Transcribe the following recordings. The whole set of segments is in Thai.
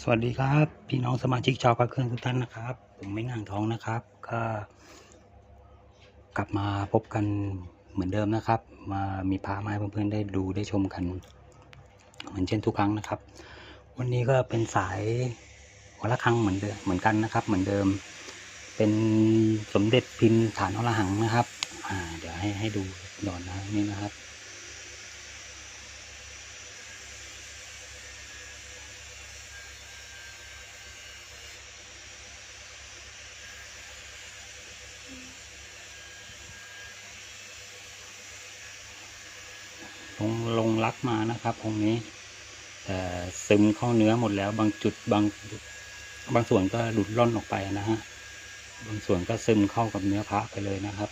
สวัสดีครับ พี่น้องสมาชิกชาวพระเครื่องทุกท่านนะครับ ผมไม่นั่งท้องนะครับ ก็กลับมาพบกันเหมือนเดิมนะครับ มามีพามาให้เพื่อนๆได้ดูได้ชมกัน เหมือนเช่นทุกครั้งนะครับ วันนี้ก็เป็นสายวัละครังเหมือนเดิมเหมือนกันนะครับ เหมือนเดิม เป็นสมเด็จพิมพ์ฐานอรหังนะครับ อ่า เดี๋ยวให้ให้ดูดอนนะนี่นะครับ ลงลงรักมา นะครับองค์นี้แต่ซึมเข้าเนื้อหมดแล้ว บางจุดบางบางส่วนก็หลุดล่อนออกไปนะฮะบางส่วนก็ซึมเข้ากับเนื้อพระไปเลยนะครับ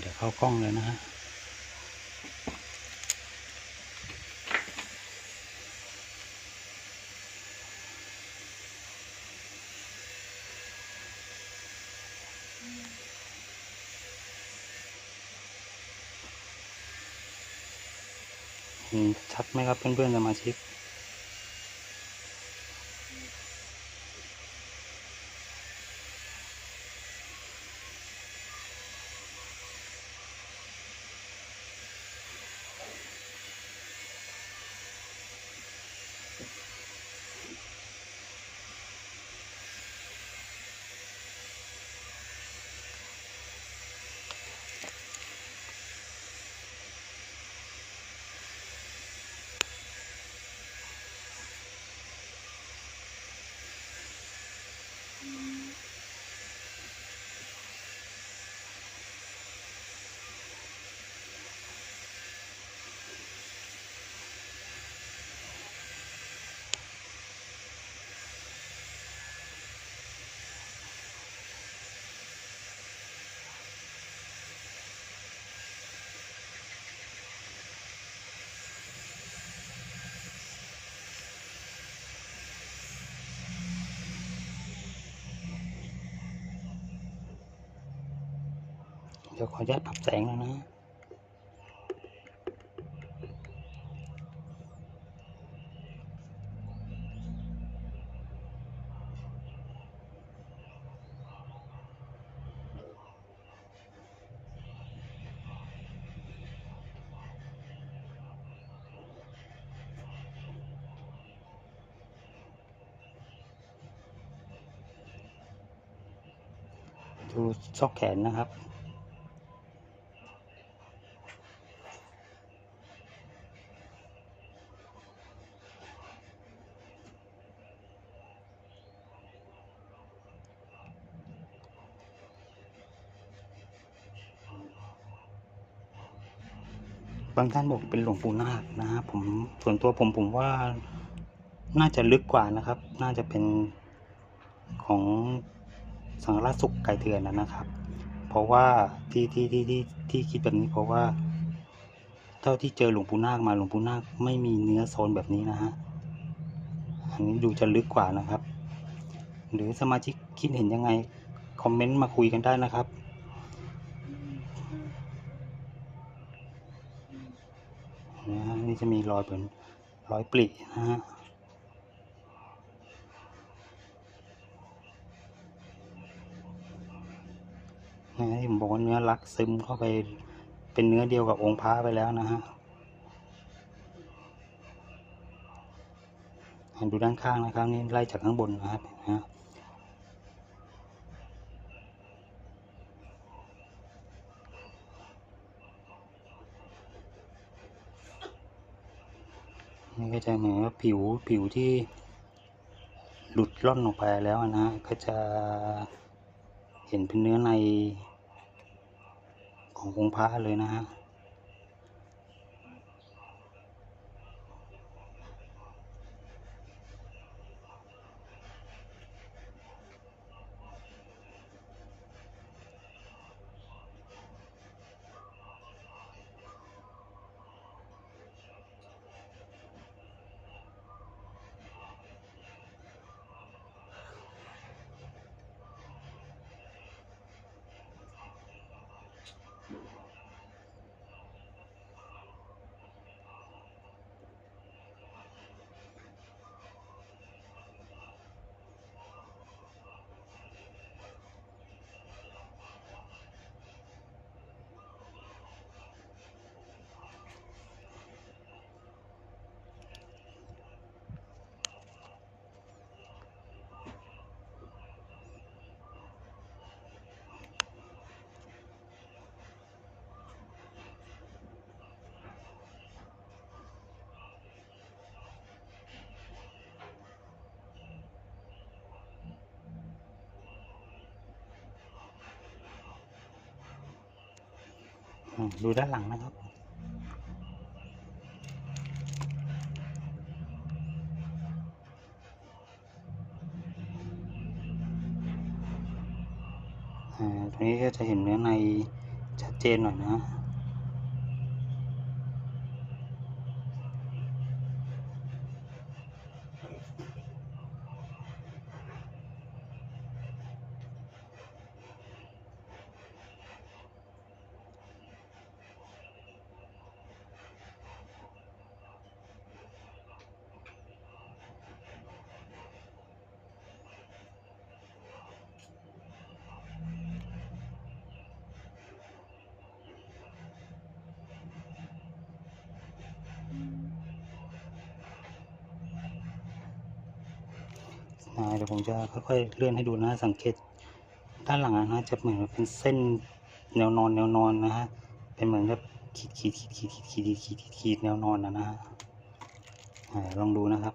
เดี๋ยวเข้ากล้องเลยนะฮะชัดไหมครับเพื่อนๆสมาชิก เดี๋ยวขออนุญาตปรับแสงแล้วนะดูซอกแขนนะครับ บางท่านบอกเป็นหลวงปู่นาคนะฮะผมส่วนตัวผมผมว่าน่าจะลึกกว่านะครับ น่าจะเป็นของสังฆราชสุขไก่เถื่อนนะนะครับ เพราะว่าที่ที่ที่ที่ที่คิดแบบนี้เพราะว่า เท่าที่เจอหลวงปู่นาคมาหลวงปู่นาคไม่มีเนื้อโซนแบบนี้นะฮะอันนี้ดูจะลึกกว่านะครับ หรือสมาชิกคิดเห็นยังไงคอมเมนต์มาคุยกันได้นะครับ จะมีรอยเป็นรอยปลินะฮะนะที่ผมบอกว่าเนื้อรักซึมเข้าไปเป็นเนื้อเดียวกับองค์พระไปแล้วนะฮะอะดูด้านข้างนะครับนี่ไล่จากข้างบนนะครับนะ ฮะนี่ก็จะเหมือนว่าผิวผิวที่หลุดล่อนออกไปแล้วนะฮะก็จะเห็นเป็นเนื้อในขององค์พระเลยนะฮะ ดูด้านหลังนะครับ ตรงนี้ก็จะเห็นเนื้อในชัดเจนหน่อยนะ อ่าเดี๋ยวผมจะค่อยๆเลื่อนให้ดูนะสังเกตด้านหลังอะนะจะเหมือนเป็นเส้นแนวนอนแนวนอนนะฮะเป็นเหมือนกับขีดขีดขีดขีดขีดขีดขีดขีดขีดแนวนอนนะนะฮะลองดูนะครับ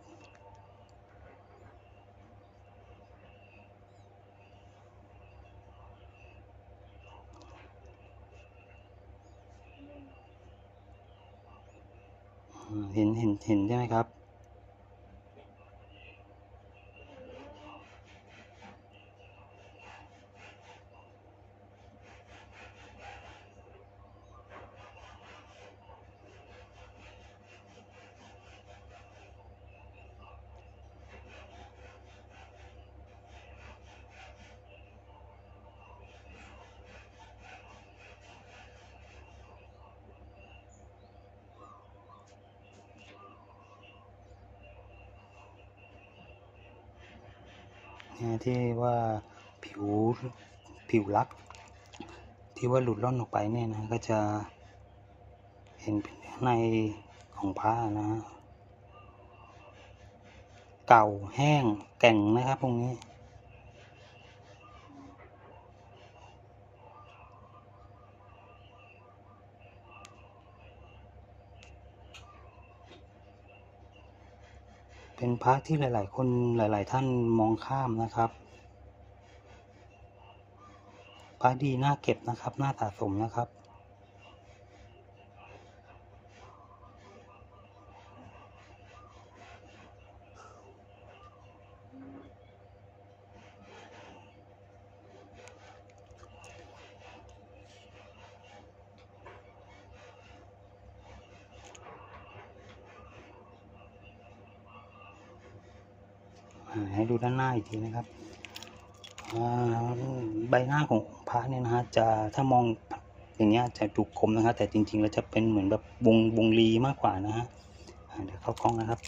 เห็นเห็นเห็นใช่ไหมครับ ที่ว่าผิวผิวลัก ที่ว่าหลุดล่อนออกไปเนี่ยนะก็จะเห็นเป็นในของผ้านะฮะเก่าแห้งแก่งนะครับตรงนี้ เป็นพระที่หลาย ๆ คนหลาย ๆ ท่านมองข้ามนะครับ พระดีน่าเก็บนะครับ น่าสะสมนะครับ ให้ดูด้านหน้าอีกทีนะครับใบหน้าของพระเนี่ยนะฮะจะถ้ามองอย่างเงี้ยจะดูคมนะครับแต่จริงๆแล้วจะเป็นเหมือนแบบวงวงรีมากกว่านะฮะเดี๋ยวเข้ากล้องนะครับ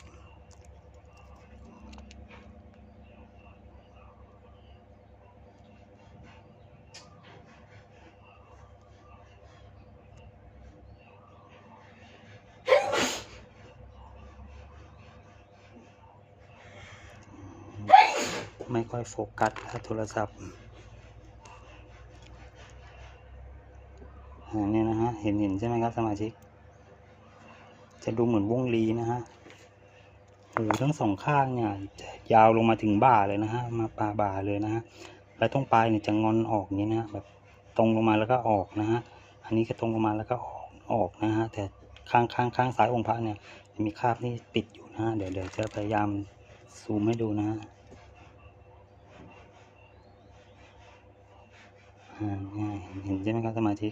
ไม่ค่อยโฟกัสโทรศัพท์อ่าเนี่ยนะฮะ เห็นเห็นใช่ไหมครับสมาชิก จะดูเหมือนวงลีนะฮะหูทั้งสองข้างเนี่ยยาวลงมาถึงบ่าเลยนะฮะ มาปลาบ่าเลยนะฮะ แล้วตรงปลายเนี่ยจะงอนออกนี้นะแบบตรงลงมาแล้วก็ออกนะฮะ อันนี้ก็ตรงลงมาแล้วก็ออกออกนะฮะ แต่ข้างข้างข้างซ้ายองค์พระเนี่ยมีคราบนี่ปิดอยู่นะฮะ เดี๋ยวเดี๋ยวจะพยายามซูมให้ดูนะฮะ อ่าเนี่ยเห็นใช่ไหมครับสมาชิ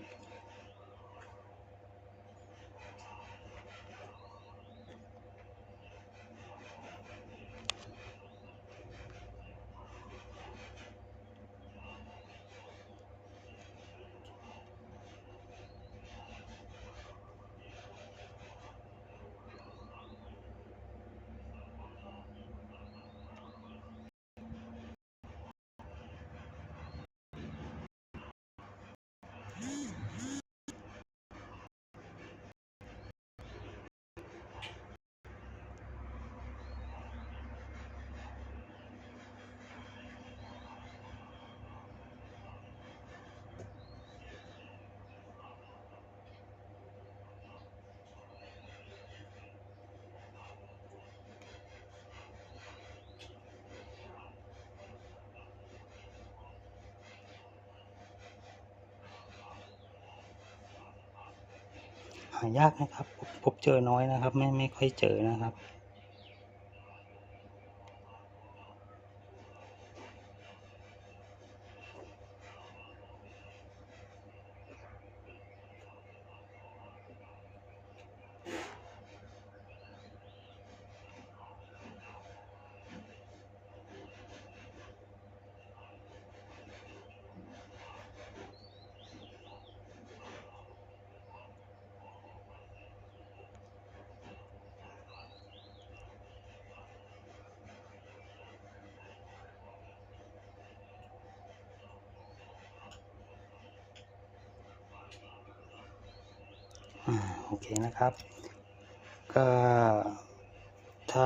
ายากนะครับ พบเจอน้อยนะครับ ไม่ไม่ค่อยเจอนะครับ โอเคนะครับ ก็ถ้า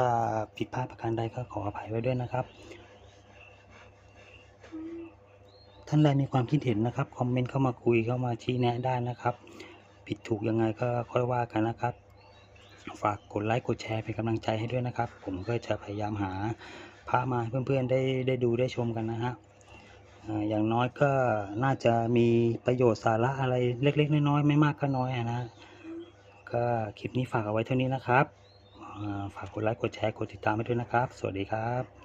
ผิดพลาดประการใดก็ขออภัยไว้ด้วยนะครับ ท่านใดมีความคิดเห็นนะครับ คอมเมนต์เข้ามาคุยเข้ามาชี้แนะได้นะครับ ผิดถูกยังไงก็ค่อยว่ากันนะครับ ฝากกดไลค์กดแชร์เป็นกำลังใจให้ด้วยนะครับ ผมก็จะพยายามหาพระมาเพื่อนๆได้ได้ดูได้ชมกันนะฮะ อย่างน้อยก็น่าจะมีประโยชน์สาระอะไรเล็ก ๆ น้อยๆไม่มากก็น้อยนะก็คลิปนี้ฝากเอาไว้เท่านี้นะครับ ฝากกดไลค์กดแชร์กดติดตามไปด้วยนะครับ สวัสดีครับ